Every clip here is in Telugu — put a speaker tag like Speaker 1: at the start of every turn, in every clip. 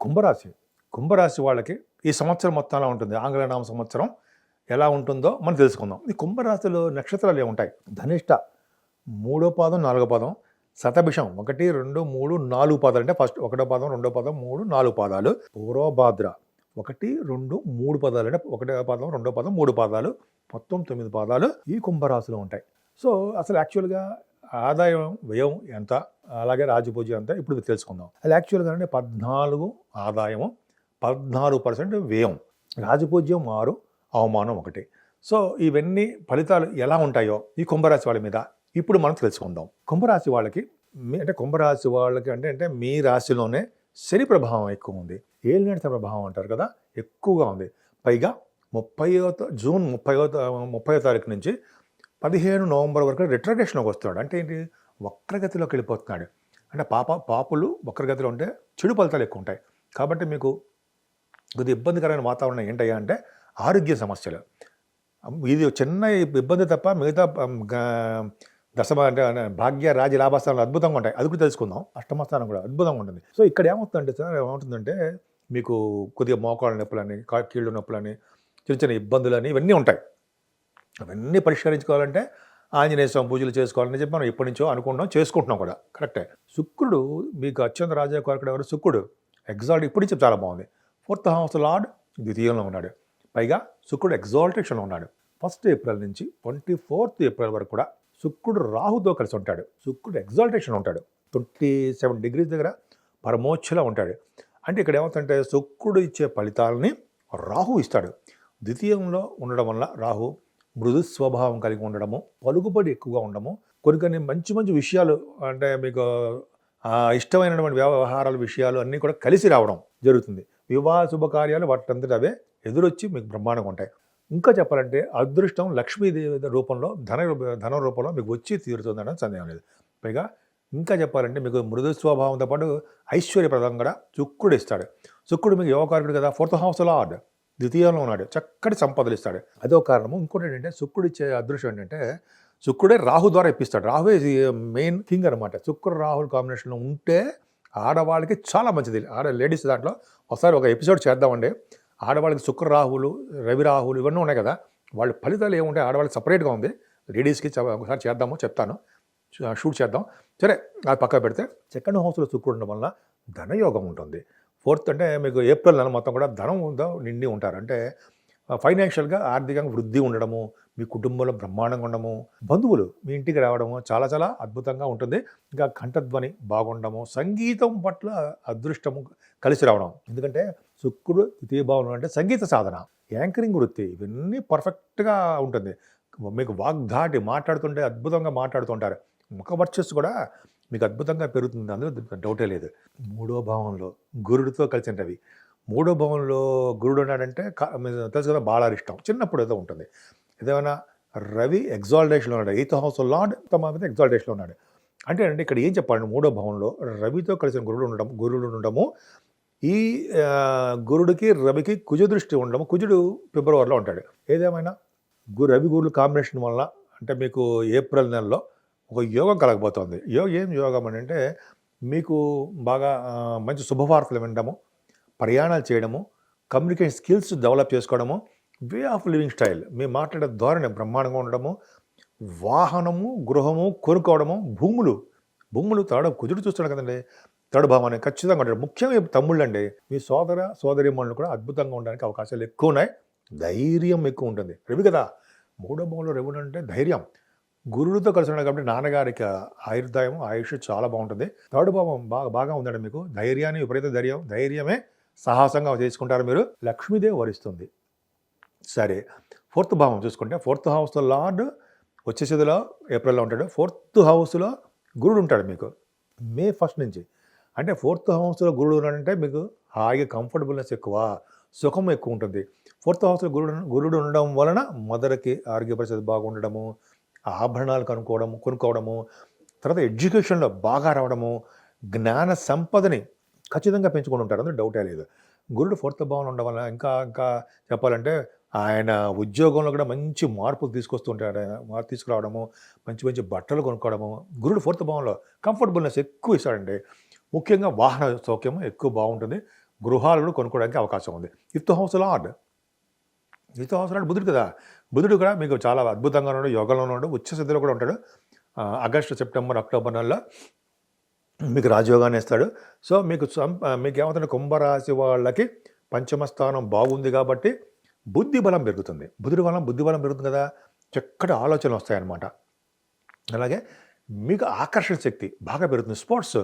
Speaker 1: కుంభరాశి. కుంభరాశి వాళ్ళకి ఈ సంవత్సరం మొత్తం ఎలా ఉంటుంది? ఆంగ్లనామ సంవత్సరం ఎలా ఉంటుందో మనం తెలుసుకుందాం. ఈ కుంభరాశిలో నక్షత్రాలు ఏముంటాయి? ధనిష్ట మూడో పాదం నాలుగో పాదం శతభిషం ఒకటి రెండు మూడు నాలుగు పాదాలు. అంటే ఫస్ట్ ఒకటో పాదం రెండో పాదం మూడు నాలుగు పాదాలు. పూర్వభాద్ర ఒకటి రెండు మూడు పదాలు. అంటే ఒకటో పాదం రెండో పాదం మూడు పాదాలు. మొత్తం తొమ్మిది పాదాలు ఈ కుంభరాశిలో ఉంటాయి. సో అసలు యాక్చువల్గా ఆదాయం వ్యయం ఎంత? అలాగే రాజపూజ ఎంత? ఇప్పుడు తెలుసుకుందాం. అది యాక్చువల్గా అంటే పద్నాలుగు ఆదాయము పద్నాలుగు పర్సెంట్ వ్యయం. రాజపూజ్యం ఆరు అవమానం ఒకటి. సో ఇవన్నీ ఫలితాలు ఎలా ఉంటాయో ఈ కుంభరాశి వాళ్ళ మీద ఇప్పుడు మనం తెలుసుకుందాం. కుంభరాశి వాళ్ళకి అంటే కుంభరాశి వాళ్ళకి అంటే అంటే మీ రాశిలోనే శని ప్రభావం ఎక్కువ ఉంది. ఏలినడత ప్రభావం అంటారు కదా ఎక్కువగా ఉంది. పైగా ముప్పైవ జూన్ ముప్పైవ ముప్పై తారీఖు నుంచి పదిహేను నవంబర్ వరకు రిట్రగేషన్లోకి వస్తున్నాడు అంటే ఏంటి? వక్రగతిలోకి వెళ్ళిపోతున్నాడు. అంటే పాప పాపులు వక్రగతిలో ఉంటే చెడు ఫలితాలు ఎక్కువ ఉంటాయి. కాబట్టి మీకు కొద్దిగా ఇబ్బందికరమైన వాతావరణం ఏంటయ్యా అంటే ఆరోగ్య సమస్యలు. ఇది చిన్న ఇబ్బంది తప్ప మిగతా దశమ అంటే భాగ్య రాజ్య లాభస్థానాలు అద్భుతంగా ఉంటాయి. అది కూడా తెలుసుకుందాం. అష్టమస్థానం కూడా అద్భుతంగా ఉంటుంది. సో ఇక్కడ ఏమవుతుందంటే సార్ ఏమవుతుందంటే మీకు కొద్దిగా మోకాళ్ళ నొప్పులని కీళ్ళు నొప్పులని చిన్న చిన్న ఇబ్బందులని ఇవన్నీ ఉంటాయి. అవన్నీ పరిష్కరించుకోవాలంటే ఆంజనేయ స్వామి పూజలు చేసుకోవాలని చెప్పి మనం ఎప్పటి నుంచో అనుకుంటున్నాం చేసుకుంటున్నాం కూడా. కరెక్టే. శుక్రుడు మీకు అత్యంత రాజా కోరకుడు ఎవరు? శుక్రుడు. ఎగ్జాల్ట్ ఇప్పుడు నుంచి చాలా బాగుంది. ఫోర్త్ హౌస్ లార్డ్ ద్వితీయంలో ఉన్నాడు. పైగా శుక్రుడు ఎగ్జాల్టేషన్లో ఉన్నాడు. ఫస్ట్ ఏప్రిల్ నుంచి ట్వంటీ ఫోర్త్ ఏప్రిల్ వరకు కూడా శుక్రుడు రాహుతో కలిసి ఉంటాడు. శుక్రుడు ఎగ్జాల్టేషన్ ఉంటాడు. ట్వంటీ సెవెన్ డిగ్రీస్ దగ్గర పరమోచ్చలో ఉంటాడు. అంటే ఇక్కడ ఏమవుతుందంటే శుక్రుడు ఇచ్చే ఫలితాలని రాహు ఇస్తాడు. ద్వితీయంలో ఉండడం వల్ల రాహు మృదు స్వభావం కలిగి ఉండడము పలుకుబడి ఎక్కువగా ఉండడము కొన్ని కొన్ని మంచి మంచి విషయాలు అంటే మీకు ఇష్టమైనటువంటి వ్యవహారాల విషయాలు అన్నీ కూడా కలిసి రావడం జరుగుతుంది. వివాహ శుభకార్యాలు వాటంతటి అవే ఎదురొచ్చి మీకు బ్రహ్మాండంగా ఉంటాయి. ఇంకా చెప్పాలంటే అదృష్టం లక్ష్మీదేవి రూపంలో ధన ధన రూపంలో మీకు వచ్చి తీరుతుందనే సందేహం లేదు. పైగా ఇంకా చెప్పాలంటే మీకు మృదు స్వభావంతో పాటు ఐశ్వర్యప్రదం కూడా శుక్రుడు ఇస్తాడు. శుక్రుడు మీకు యువకారుడు కదా ఫోర్త్ హౌస్ లార్డ్. ద్వితీయంలో ఉన్నాడు. చక్కటి సంపదలు ఇస్తాడు అదో కారణము ఇంకోటి ఏంటంటే శుక్రుడు ఇచ్చే అదృష్టం ఏంటంటే శుక్రుడే రాహు ద్వారా ఇప్పిస్తాడు. రాహువే మెయిన్ థింగ్ అనమాట శుక్ర రాహుల్ కాంబినేషన్లో ఉంటే ఆడవాళ్ళకి చాలా మంచిది. ఆడ లేడీస్ దాంట్లో ఒకసారి ఒక ఎపిసోడ్ చేద్దామండి. ఆడవాళ్ళకి శుక్ర రాహులు రవి రాహులు ఇవన్నీ ఉన్నాయి కదా. వాళ్ళ ఫలితాలు ఏముంటాయి? ఆడవాళ్ళకి సపరేట్గా ఉంది. లేడీస్కి ఒకసారి చేద్దాము చెప్తాను. షూట్ చేద్దాం. సరే అది పక్క పెడితే సెకండ్ హౌస్లో శుక్రుడు ఉండడం వల్ల ధనయోగం ఉంటుంది. ఫోర్త్ అంటే మీకు ఏప్రిల్ నెల మొత్తం కూడా ధనం నిండి ఉంటారు. అంటే ఫైనాన్షియల్గా ఆర్థికంగా వృద్ధి ఉండడము మీ కుటుంబంలో బ్రహ్మాండంగా ఉండడము బంధువులు మీ ఇంటికి రావడము చాలా చాలా అద్భుతంగా ఉంటుంది. ఇంకా కంఠధ్వని బాగుండడము సంగీతం పట్ల అదృష్టము కలిసి రావడం. ఎందుకంటే శుక్రుడు ద్వితీయ భావన అంటే సంగీత సాధన యాంకరింగ్ వృత్తి ఇవన్నీ పర్ఫెక్ట్గా ఉంటుంది. మీకు వాగ్ధాటి మాట్లాడుతుంటే అద్భుతంగా మాట్లాడుతుంటారు. ముఖ వర్చస్సు కూడా మీకు అద్భుతంగా పెరుగుతుంది. అందులో డౌటే లేదు. మూడో భావంలో గురుడితో కలిసినవి. మూడో భావంలో గురుడు ఉన్నాడంటే తెలుసు కదా బాలారిష్టం. చిన్నప్పుడు ఏదో ఉంటుంది. ఏదైనా రవి ఎగ్జాల్టేషన్లో ఉన్నాడు. ఎయిత్ హౌస్ లార్డ్ తమ మీద ఎగ్జాల్టేషన్లో ఉన్నాడు. అంటే అంటే ఇక్కడ ఏం చెప్పాలండి మూడో భావంలో రవితో కలిసిన గురుడు ఉండడం గురుడు ఉండడము ఈ గురుడికి రవికి కుజదృష్టి దృష్టి ఉండడము కుజుడు ఫిబ్రవరిలో ఉంటాడు. ఏదేమైనా గు రవి గురుడు కాంబినేషన్ వల్ల అంటే మీకు ఏప్రిల్ నెలలో ఒక యోగం కలగబోతోంది. యోగ ఏం యోగం అని అంటే మీకు బాగా మంచి శుభవార్తలు వినడము ప్రయాణాలు చేయడము కమ్యూనికేషన్ స్కిల్స్ డెవలప్ చేసుకోవడము వే ఆఫ్ లివింగ్ స్టైల్. మీ మాట్లాడే ధోరణి బ్రహ్మాండంగా ఉండడము వాహనము గృహము కోరుకోవడము భూములు భూములు తాడు కుదురు చూస్తున్నాడు కదండి. థర్డ్ భావాన్ని ఖచ్చితంగా ఉంటాడు ముఖ్యంగా తమ్ముళ్ళు అండి మీ సోదర సోదరి కూడా అద్భుతంగా ఉండడానికి అవకాశాలు ఎక్కువ ఉన్నాయి. ధైర్యం ఎక్కువ ఉంటుంది. రవి కదా మూడో భావంలో రవి అంటే ధైర్యం. గురుడితో కలిసి ఉన్నాడు కాబట్టి నాన్నగారికి ఆయుర్దాయం ఆయుష్ చాలా బాగుంటుంది. థర్డ్ భావం బాగా బాగా ఉందండి మీకు. ధైర్యాన్ని విపరీత ధైర్యం ధైర్యమే సాహసంగా చేసుకుంటారు మీరు. లక్ష్మీదేవి వరిస్తుంది. సరే. ఫోర్త్ భావం చూసుకుంటే ఫోర్త్ హౌస్లో లార్డ్ వచ్చేసేదిలో ఏప్రిల్లో ఉంటాడు. ఫోర్త్ హౌస్లో గురుడు ఉంటాడు మీకు. మే ఫస్ట్ నుంచి. అంటే ఫోర్త్ హౌస్లో గురుడు ఉన్నాడంటే మీకు హాయిగా కంఫర్టబుల్నెస్ ఎక్కువ సుఖం ఎక్కువ ఉంటుంది. ఫోర్త్ హౌస్లో గురుడు గురుడు ఉండడం వలన మదర్కి ఆరోగ్య పరిస్థితి బాగుండడము ఆభరణాలు కనుక్కోవడము కొనుక్కోవడము తర్వాత ఎడ్యుకేషన్లో బాగా రావడము జ్ఞాన సంపదని ఖచ్చితంగా పెంచుకొని ఉంటారు. అందులో డౌటే లేదు. గురుడు ఫోర్త్ భావన ఉండడం వల్ల ఇంకా ఇంకా చెప్పాలంటే ఆయన ఉద్యోగంలో కూడా మంచి మార్పులు తీసుకొస్తుంటాడు. ఆయన మార్పు తీసుకురావడము మంచి మంచి బట్టలు కొనుక్కోవడము. గురుడు ఫోర్త్ భావంలో కంఫర్టబుల్నెస్ ఎక్కువ ఇస్తాడండి. ముఖ్యంగా వాహన సౌఖ్యం ఎక్కువ బాగుంటుంది. గృహాలు కూడా కొనుక్కోవడానికి అవకాశం ఉంది. Fifth house lord fifth house lord బుద్ధుడు కదా. బుధుడు కూడా మీకు చాలా అద్భుతంగా ఉన్నాడు యోగంలో ఉన్నాడు ఉచ్చ స్థితిలో కూడా ఉంటాడు. ఆగస్టు సెప్టెంబర్ అక్టోబర్ నెలలో మీకు రాజయోగాన్ని ఇస్తాడు. సో మీకు మీకు ఏమవుతుంది? కుంభరాశి వాళ్ళకి పంచమ స్థానం బాగుంది కాబట్టి బుద్ధి బలం పెరుగుతుంది. బుధుడి బలం బుద్ధి బలం పెరుగుతుంది కదా? చక్కటి ఆలోచనలు వస్తాయన్నమాట. అలాగే మీకు ఆకర్షణ శక్తి బాగా పెరుగుతుంది. స్పోర్ట్స్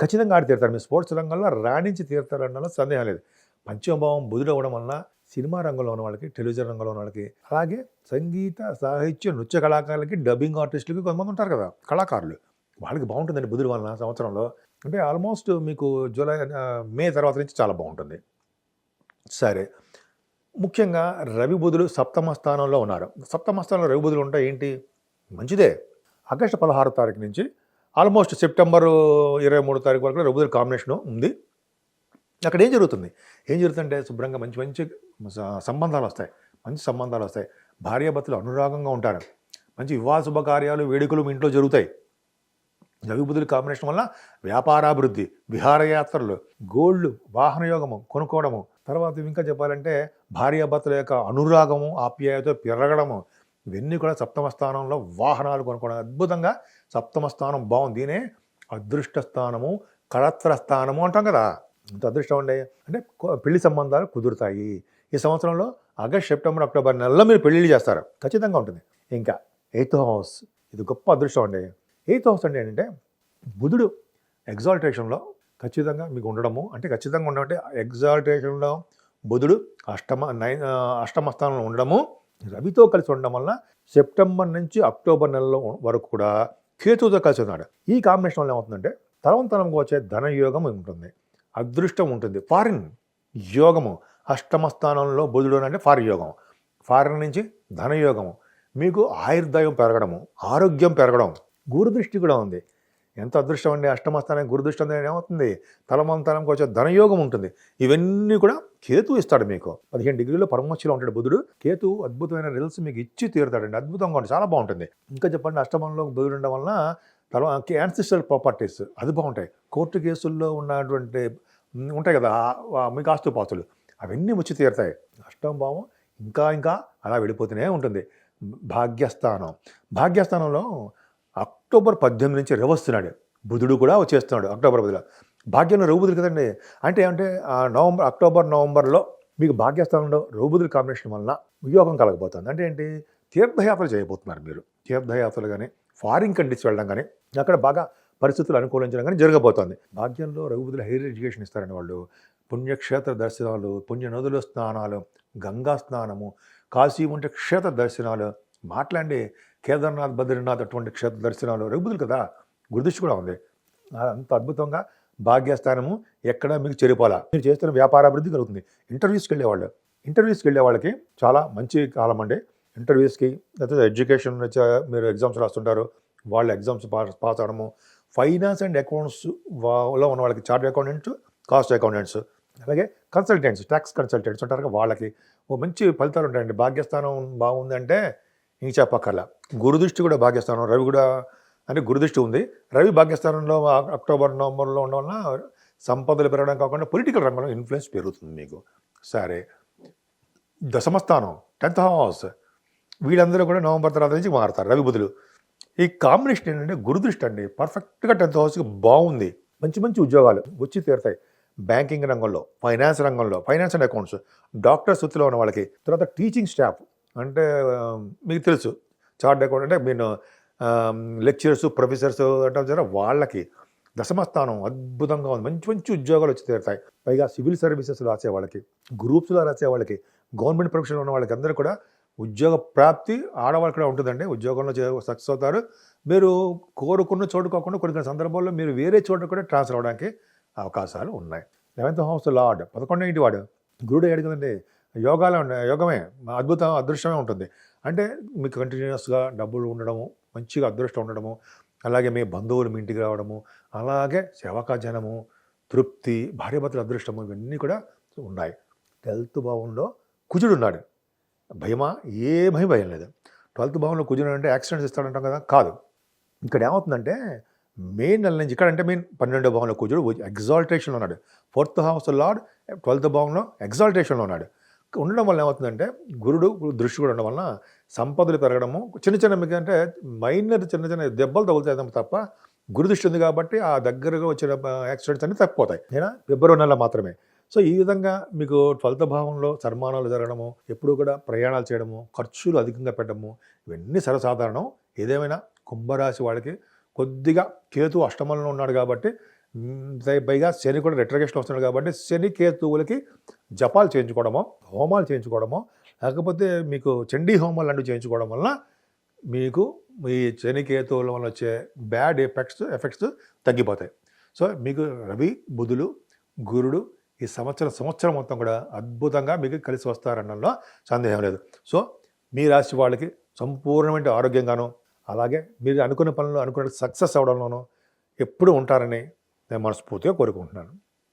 Speaker 1: ఖచ్చితంగా ఆడి తీరుతారు. మీ స్పోర్ట్స్ రంగంలో రాణించి తీరుతారన్న సందేహం లేదు. పంచమభావం బుధుడు అవ్వడం వలన సినిమా రంగంలో ఉన్న వాళ్ళకి టెలివిజన్ రంగంలో ఉన్న వాళ్ళకి అలాగే సంగీత సాహిత్య నృత్య కళాకారులకి డబ్బింగ్ ఆర్టిస్టులకి కొంతమంది ఉంటారు కదా కళాకారులు. వాళ్ళకి బాగుంటుందండి బుధుడు వలన సంవత్సరంలో. అంటే ఆల్మోస్ట్ మీకు జూలై మే తర్వాత నుంచి చాలా బాగుంటుంది. సరే. ముఖ్యంగా రవి బుధులు సప్తమ స్థానంలో ఉన్నారు. సప్తమ స్థానంలో రవి బుధులు ఉంటాయి ఏంటి? మంచిదే. ఆగస్టు పదహారు తారీఖు నుంచి ఆల్మోస్ట్ సెప్టెంబర్ ఇరవై మూడు తారీఖు వరకు రవి బుధుల కాంబినేషన్ ఉంది. అక్కడ ఏం జరుగుతుంది? ఏం జరుగుతుందంటే శుభ్రంగా మంచి మంచి సంబంధాలు వస్తాయి. మంచి సంబంధాలు వస్తాయి. భార్యాభర్తలు అనురాగంగా ఉంటారు. మంచి వివాహ శుభకార్యాలు వేడుకలు మీ ఇంట్లో జరుగుతాయి. రవి కాంబినేషన్ వల్ల వ్యాపారాభివృద్ధి విహారయాత్రలు గోల్డ్ వాహన యోగము కొనుక్కోవడము. తర్వాత ఇంకా చెప్పాలంటే భార్యాభర్తల యొక్క అనురాగము ఆప్యాయత పెరగడము. ఇవన్నీ కూడా సప్తమ స్థానంలో వాహనాలు కొనుక్కోవడం. అద్భుతంగా సప్తమ స్థానం బాగుంది. దీనే అదృష్ట స్థానము కళత్ర స్థానము అంటాం కదా. ఇంత అదృష్టం ఉండే అంటే పెళ్ళి సంబంధాలు కుదురుతాయి. ఈ సంవత్సరంలో ఆగస్ట్ సెప్టెంబర్ అక్టోబర్ నెలలో మీరు పెళ్ళిళ్ళు చేస్తారు. ఖచ్చితంగా ఉంటుంది. ఇంకా ఎయిత్ హౌస్ ఇది గొప్ప అదృష్టం అండి. ఎయిత్ హౌస్ అంటే ఏంటంటే బుధుడు ఎగ్జాల్టేషన్లో ఖచ్చితంగా మీకు ఉండడము అంటే ఖచ్చితంగా ఉండడం అంటే ఎగ్జాల్టేషన్లో బుధుడు అష్టమ నైన్ అష్టమ స్థానంలో ఉండడము రవితో కలిసి ఉండడం వల్ల సెప్టెంబర్ నుంచి అక్టోబర్ నెలలో వరకు కూడా కేతుతో కలిసి ఉన్నాడు. ఈ కాంబినేషన్ వల్ల ఏమవుతుందంటే తలంతలంగా వచ్చే ధనయోగం ఉంటుంది. అదృష్టం ఉంటుంది. ఫారిన్ యోగము అష్టమ స్థానంలో బుధుడు అంటే ఫారిన్ యోగం. ఫారిన్ నుంచి ధనయోగము మీకు ఆయుర్దాయం పెరగడము ఆరోగ్యం పెరగడం గురుదృష్టి కూడా ఉంది. ఎంత అదృష్టం అండి? అష్టమస్థానం గురుదృష్టి అంటే ఏమవుతుంది? తలమంతరంకి వచ్చే ధనయోగం ఉంటుంది. ఇవన్నీ కూడా కేతు ఇస్తాడు మీకు. పదిహేను డిగ్రీలో పరమోచ్చిలో ఉంటాడు బుధుడు. కేతు అద్భుతమైన రిజల్ట్స్ మీకు ఇచ్చి తీరుతాడండి. అద్భుతంగా ఉంటుంది చాలా బాగుంటుంది. ఇంకా చెప్పండి అష్టమంలో బుధుడు ఉండడం వలన తల యాన్సిస్టర్ ప్రాపర్టీస్ అది బాగుంటాయి. కోర్టు కేసుల్లో ఉన్నటువంటి ఉంటాయి కదా మీకు ఆ మీకు ఆస్తుపాస్తులు అవన్నీ ముచ్చి తీరుతాయి. అష్టమ భావం ఇంకా ఇంకా అలా వెళ్ళిపోతూనే ఉంటుంది. భాగ్యస్థానం. భాగ్యస్థానంలో అక్టోబర్ పద్దెనిమిది నుంచి రవస్తున్నాడు బుధుడు కూడా వచ్చేస్తున్నాడు అక్టోబర్ బదులు భాగ్యంలో రఘుబుధుడు కదండి. అంటే అంటే ఆ నవంబర్ అక్టోబర్ నవంబర్లో మీకు భాగ్యస్థానంలో రఘుబుధుడి కాంబినేషన్ వలన యోగం కలగబోతుంది. అంటే ఏంటి? తీర్థయాత్రలు చేయబోతున్నారు మీరు. తీర్థయాత్రలు కానీ ఫారిన్ కంట్రీస్ వెళ్ళడం కానీ అక్కడ బాగా పరిస్థితులు అనుకూలించడం కానీ జరగబోతోంది. భాగ్యంలో రఘుపతులు హైయర్ ఎడ్యుకేషన్ ఇస్తారని వాళ్ళు. పుణ్యక్షేత్ర దర్శనాలు పుణ్య నదుల స్నానాలు గంగా స్నానము కాశీ వంటి క్షేత్ర దర్శనాలు మాట్లాడి కేదార్నాథ్ బద్రీనాథ్ అటువంటి క్షేత్ర దర్శనాలు రఘుపతులు కదా? గురుదృష్టి కూడా ఉంది. అంత అద్భుతంగా భాగ్యస్థానము ఎక్కడ మీకు చెరిపోలా? మీరు చేస్తున్న వ్యాపారాభివృద్ధి కలుగుతుంది. ఇంటర్వ్యూస్కి వెళ్ళేవాళ్ళు. ఇంటర్వ్యూస్కి వెళ్ళే వాళ్ళకి చాలా మంచి కాలం అండి. ఇంటర్వ్యూస్కి లేకపోతే ఎడ్యుకేషన్ మీరు ఎగ్జామ్స్ రాస్తుంటారు. వాళ్ళు ఎగ్జామ్స్ పాస్ పాస్ అవడము ఫైనాన్స్ అండ్ అకౌంట్స్లో ఉన్న వాళ్ళకి చార్ట్ అకౌంటెంట్స్ కాస్ట్ అకౌంటెంట్స్ అలాగే కన్సల్టెంట్స్ ట్యాక్స్ కన్సల్టెంట్స్ ఉంటారు కదా వాళ్ళకి. ఓ మంచి ఫలితాలు ఉంటాయండి. భాగ్యస్థానం బాగుందంటే ఇంక చెప్పక్కర్లా గురుదృష్టి కూడా భాగ్యస్థానం. రవి కూడా అంటే గురుదృష్టి ఉంది. రవి భాగ్యస్థానంలో అక్టోబర్ నవంబర్లో ఉండడం వల్ల సంపదలు పెరగడం కాకుండా పొలిటికల్ రంగంలో ఇన్ఫ్లుయెన్స్ పెరుగుతుంది మీకు. సరే. దశమస్థానం టెన్త్ హౌస్. వీళ్ళందరూ కూడా నవంబర్ తర్వాత నుంచి మారుతారు. రవి బుధులు. ఈ కాంబినేషన్ ఏంటంటే గురుదృష్టి అండి. పర్ఫెక్ట్గా టెన్త్ హౌస్కి బాగుంది. మంచి మంచి ఉద్యోగాలు వచ్చి తీరుతాయి. బ్యాంకింగ్ రంగంలో ఫైనాన్స్ రంగంలో ఫైనాన్స్ అండ్ అకౌంట్స్ డాక్టర్స్ వృత్తిలో ఉన్న వాళ్ళకి తర్వాత టీచింగ్ స్టాఫ్ అంటే మీకు తెలుసు. చార్ట్ అకౌంట్ అంటే మీరు లెక్చరర్స్ ప్రొఫెసర్స్ అంటే వాళ్ళకి దశమస్థానం అద్భుతంగా ఉంది. మంచి మంచి ఉద్యోగాలు వచ్చి తీరుతాయి. పైగా సివిల్ సర్వీసెస్ రాసే వాళ్ళకి గ్రూప్స్లో రాసే వాళ్ళకి గవర్నమెంట్ ప్రొఫెషన్ ఉన్న వాళ్ళకి అందరూ కూడా ఉద్యోగ ప్రాప్తి ఆడవాళ్ళకి కూడా ఉంటుందండి. ఉద్యోగంలో సక్సెస్ అవుతారు. మీరు కోరుకున్న చోటు కాకుండా కొన్ని కొన్ని సందర్భాల్లో మీరు వేరే చోటు కూడా ట్రాన్స్ఫర్ అవ్వడానికి అవకాశాలు ఉన్నాయి. లెవెన్త్ హౌస్ లార్డ్ పదకొండో ఇంటి వాడు. గురుడు ఏడు కదండి. యోగాలో యోగమే అద్భుతం అదృష్టమే ఉంటుంది. అంటే మీకు కంటిన్యూస్గా డబ్బులు ఉండడము మంచిగా అదృష్టం ఉండడము అలాగే మీ బంధువులు మీ ఇంటికి రావడము అలాగే సేవకాజనము తృప్తి భార్యభర్తల అదృష్టము ఇవన్నీ కూడా ఉన్నాయి. హెల్త్ భావంలో కుజుడు ఉన్నాడు. భయమా? ఏమీ భయం లేదు. ట్వెల్త్ భావంలో కుజుడు అంటే యాక్సిడెంట్స్ ఇస్తాడంటాం కదా? కాదు. ఇక్కడ ఏమవుతుందంటే మే నెల నుంచి ఇక్కడ అంటే మెయిన్ పన్నెండో భావంలో కుజుడు ఎగ్జాల్టేషన్లో ఉన్నాడు. ఫోర్త్ హౌస్ లార్డ్ ట్వెల్త్ భావంలో ఎగ్జాల్టేషన్లో ఉన్నాడు. ఉండడం వల్ల ఏమవుతుందంటే గురుడు దృష్టి కూడా ఉండడం వలన సంపదలు పెరగడము చిన్న చిన్న మీకు అంటే మైనర్ చిన్న చిన్న దెబ్బలు తగులుతాయి తప్ప గురు దృష్టి ఉంది కాబట్టి ఆ దగ్గరగా వచ్చిన యాక్సిడెంట్స్ అన్ని తప్పిపోతాయి. నేను? ఫిబ్రవరి నెల మాత్రమే. సో ఈ విధంగా మీకు ట్వెల్త్ భావంలో సన్మానాలు జరగడము ఎప్పుడూ కూడా ప్రయాణాలు చేయడము ఖర్చులు అధికంగా పెట్టడము ఇవన్నీ సర్వసాధారణం. ఏదేమైనా కుంభరాశి వాళ్ళకి కొద్దిగా కేతు అష్టమంలో ఉన్నాడు కాబట్టి పైగా శని కూడా రెట్రగేషన్ వస్తున్నాడు కాబట్టి శని కేతువులకి జపాలు చేయించుకోవడమో హోమాలు చేయించుకోవడమో లేకపోతే మీకు చండీ హోమాలు లాంటివి చేయించుకోవడం వలన మీకు ఈ శని కేతువుల వల్ల వచ్చే బ్యాడ్ ఎఫెక్ట్స్ ఎఫెక్ట్స్ తగ్గిపోతాయి. సో మీకు రవి బుధులు గురుడు ఈ సంవత్సరం సంవత్సరం మొత్తం కూడా అద్భుతంగా మీకు కలిసి వస్తారనడంలో సందేహం లేదు. సో మీ రాశి వాళ్ళకి సంపూర్ణమైన ఆరోగ్యంగాను అలాగే మీరు అనుకున్న పనులు అనుకున్న సక్సెస్ అవడంలోనూ ఎప్పుడూ ఉంటారని నేను మనస్ఫూర్తిగా కోరుకుంటున్నాను.